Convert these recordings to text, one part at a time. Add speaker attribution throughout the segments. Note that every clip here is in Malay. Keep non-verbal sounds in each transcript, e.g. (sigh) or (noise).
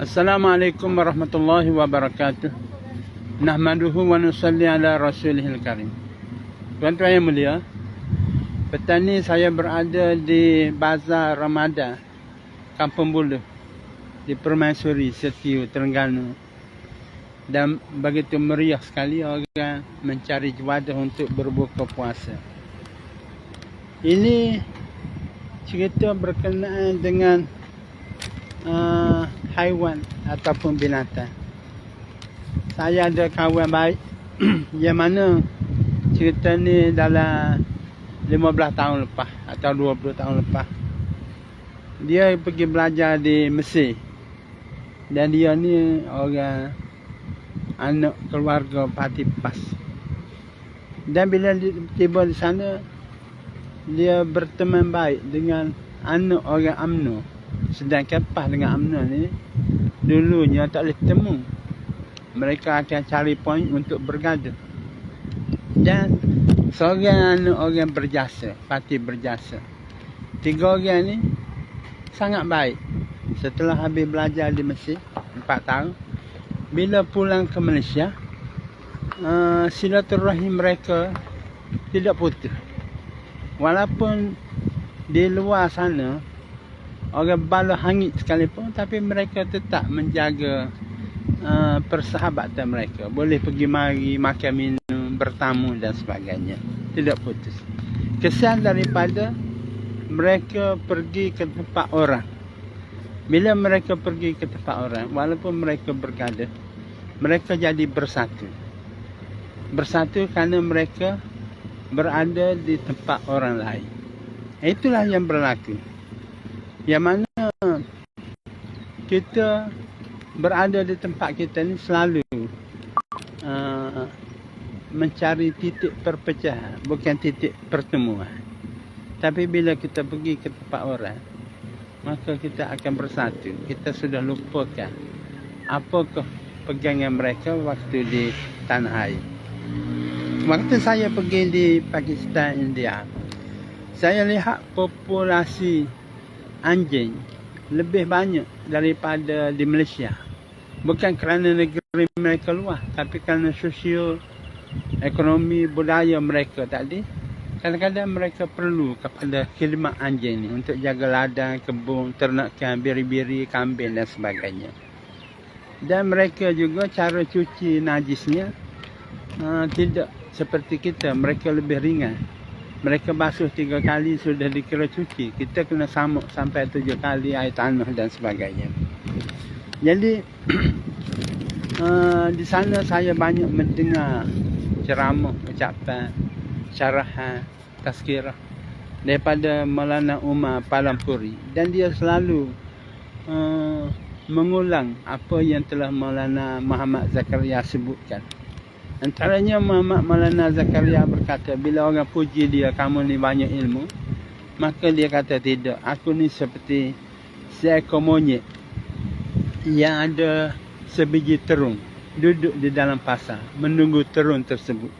Speaker 1: Assalamualaikum warahmatullahi wabarakatuh. Nahmaduhu wa nusalli ala rasulihil karim. Tuan-tuan yang mulia, petang ni saya berada di Bazar Ramadan, Kampung Buluh, di Permaisuri, Setiu, Terengganu. Dan begitu meriah sekali orang mencari wadah untuk berbuka puasa. Ini cerita berkenaan dengan uh, haiwan ataupun binatang. Saya ada kawan baik (clears throat) yang mana cerita ni dalam 15 tahun lepas atau 20 tahun lepas. Dia pergi belajar di Mesir. Dan dia ni orang anak keluarga parti PAS. Dan bila tiba di sana, dia berteman baik dengan anak orang UMNO. Sedangkan PAS dengan UMNO ni dulunya tak boleh temu. Mereka akan cari poin untuk bergaduh. Dan seorang orang berjasa, parti berjasa. Tiga orang ni sangat baik. Setelah habis belajar di Mesir, empat tahun. Bila pulang ke Malaysia, uh, silaturahim mereka tidak putus. Walaupun di luar sana, orang bala hangit sekalipun tapi mereka tetap menjaga uh, persahabatan mereka. Boleh pergi mari makan minum bertamu dan sebagainya. Tidak putus. Kesan daripada mereka pergi ke tempat orang. Bila mereka pergi ke tempat orang walaupun mereka bergaduh mereka jadi bersatu. Bersatu kerana mereka berada di tempat orang lain. Itulah yang berlaku yang mana kita berada di tempat kita ni selalu uh, mencari titik perpecahan bukan titik pertemuan. Tapi bila kita pergi ke tempat orang maka kita akan bersatu. Kita sudah lupakan apakah pegangan mereka waktu di tanah air. Waktu saya pergi di Pakistan India saya lihat populasi anjing lebih banyak daripada di Malaysia. Bukan kerana negeri mereka luas, tapi kerana sosial, ekonomi, budaya mereka tadi. Kadang-kadang mereka perlu kepada khidmat anjing ni untuk jaga ladang, kebun, ternakan, biri-biri, kambing dan sebagainya. Dan mereka juga cara cuci najisnya uh, tidak seperti kita, mereka lebih ringan mereka basuh tiga kali sudah dikira cuci. Kita kena samuk sampai tujuh kali air tanah dan sebagainya. Jadi uh, (clears throat) di sana saya banyak mendengar ceramah, ucapan, syarahan, tazkirah daripada Maulana Umar Palampuri dan dia selalu uh, mengulang apa yang telah Maulana Muhammad Zakaria sebutkan. Antaranya Muhammad Malana Zakaria berkata, bila orang puji dia, kamu ni banyak ilmu. Maka dia kata, tidak. Aku ni seperti seekor monyet yang ada sebiji terung. Duduk di dalam pasar, menunggu terung tersebut.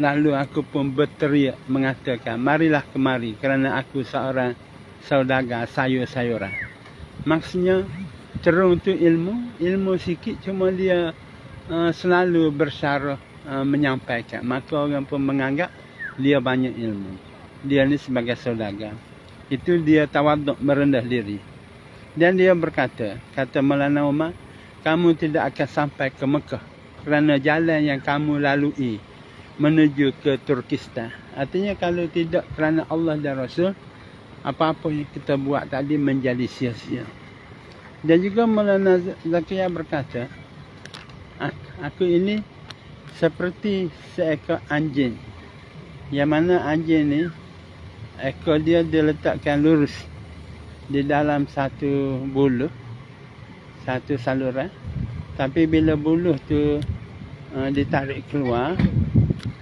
Speaker 1: Lalu aku pun berteriak mengatakan, marilah kemari kerana aku seorang saudagar sayur-sayuran. Maksudnya, terung tu ilmu, ilmu sikit cuma dia uh, selalu bersyarah uh, menyampaikan. Maka orang pun menganggap dia banyak ilmu. Dia ni sebagai saudagar. Itu dia tawaduk merendah diri. Dan dia berkata, kata Malana Umar, kamu tidak akan sampai ke Mekah kerana jalan yang kamu lalui menuju ke Turkistan. Artinya kalau tidak kerana Allah dan Rasul, apa-apa yang kita buat tadi menjadi sia-sia. Dan juga Malana Zakia berkata, aku ini seperti seekor anjing. Yang mana anjing ni ekor dia diletakkan lurus di dalam satu buluh satu saluran. Tapi bila buluh tu uh, ditarik keluar,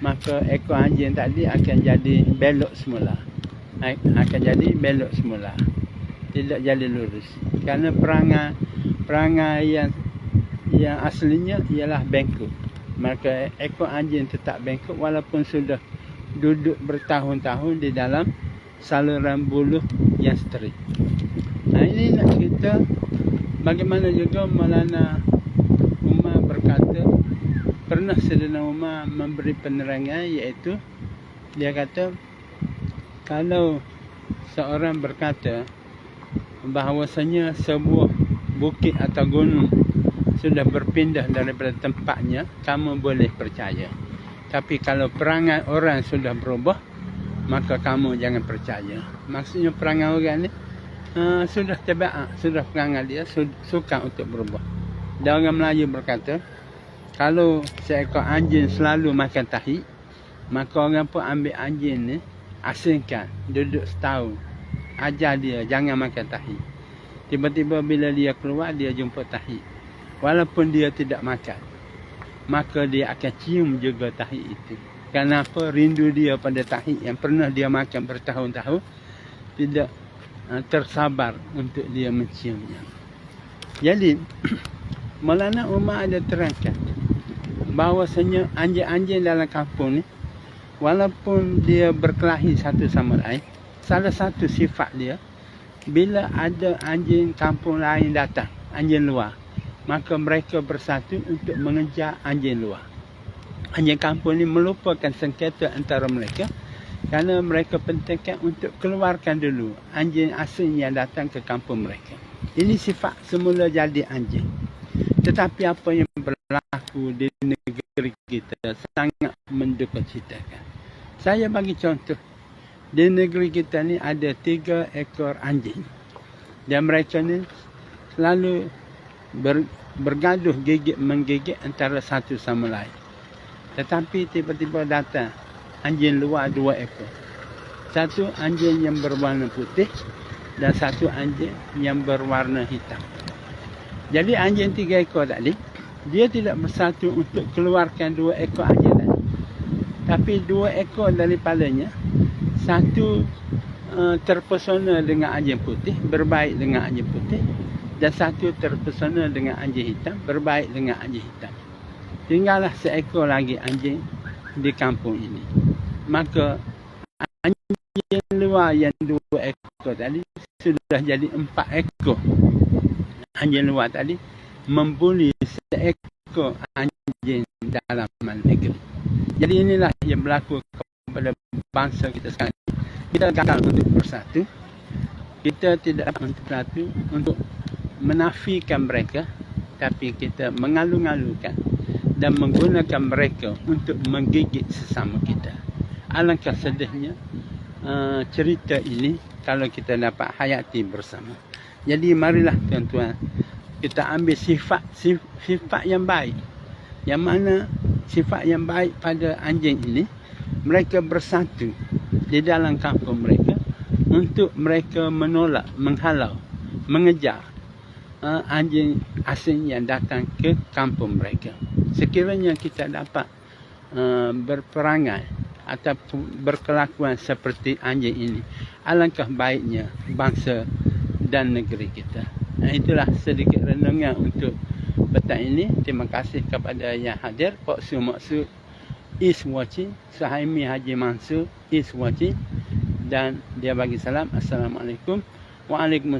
Speaker 1: maka ekor anjing tadi akan jadi belok semula. Akan jadi belok semula. Tidak jadi lurus. Kerana perangai perangai yang yang aslinya ialah bengkok. Maka ekor anjing tetap bengkok walaupun sudah duduk bertahun-tahun di dalam saluran buluh yang straight. Nah ini nak kita bagaimana juga Maulana Umar berkata pernah Sayyidina Umar memberi penerangan iaitu dia kata kalau seorang berkata bahawasanya sebuah bukit atau gunung sudah berpindah daripada tempatnya kamu boleh percaya. Tapi kalau perangai orang sudah berubah maka kamu jangan percaya. Maksudnya perangai orang ni uh, sudah tabiat sudah perangai dia su suka untuk berubah. Dan orang Melayu berkata kalau seekor anjing selalu makan tahi maka orang pun ambil anjing ni asingkan duduk setahun. Ajar dia jangan makan tahi. Tiba-tiba bila dia keluar dia jumpa tahi walaupun dia tidak makan maka dia akan cium juga tahi itu Kenapa rindu dia pada tahi yang pernah dia makan bertahun-tahun tidak uh, tersabar untuk dia menciumnya. Jadi (clears throat) Maulana Umar ada terangkan bahawasanya anjing-anjing dalam kampung ni walaupun dia berkelahi satu sama lain salah satu sifat dia bila ada anjing kampung lain datang anjing luar maka mereka bersatu untuk mengejar anjing luar anjing kampung ni melupakan sengketa antara mereka kerana mereka pentingkan untuk keluarkan dulu anjing asing yang datang ke kampung mereka. Ini sifat semula jadi anjing. Tetapi apa yang berlaku di negeri kita sangat menduka citakan. Saya bagi contoh. Di negeri kita ni ada tiga ekor anjing. Dan mereka ni selalu ber, bergaduh gigit menggigit antara satu sama lain. Tetapi tiba-tiba datang anjing luar dua ekor. Satu anjing yang berwarna putih dan satu anjing yang berwarna hitam. Jadi anjing tiga ekor tadi, dia tidak bersatu untuk keluarkan dua ekor anjing tadi. Tapi dua ekor daripadanya, satu uh, terpesona dengan anjing putih, berbaik dengan anjing putih. Dan satu terpesona dengan anjing hitam, berbaik dengan anjing hitam tinggallah seekor lagi anjing di kampung ini. Maka anjing luar yang dua ekor tadi sudah jadi empat ekor. Anjing luar tadi membuli seekor anjing dalam negeri. Jadi inilah yang berlaku kepada bangsa kita sekarang. Kita gagal untuk bersatu. Kita tidak dapat bersatu untuk menafikan mereka. Tapi kita mengalu-alukan dan menggunakan mereka untuk menggigit sesama kita. Alangkah sedihnya uh, cerita ini kalau kita dapat hayati bersama. Jadi marilah tuan-tuan kita ambil sifat sifat yang baik. Yang mana sifat yang baik pada anjing ini mereka bersatu di dalam kampung mereka untuk mereka menolak, menghalau, mengejar anjing asing yang datang ke kampung mereka. Sekiranya kita dapat uh, berperangai atau berkelakuan seperti anjing ini alangkah baiknya bangsa dan negeri kita. Nah, itulah sedikit renungan untuk petang ini. Terima kasih kepada yang hadir Pak Su Maksud is watching Suhaimi Haji Mansur is watching dan dia bagi salam. Assalamualaikum. Waalaikumsalam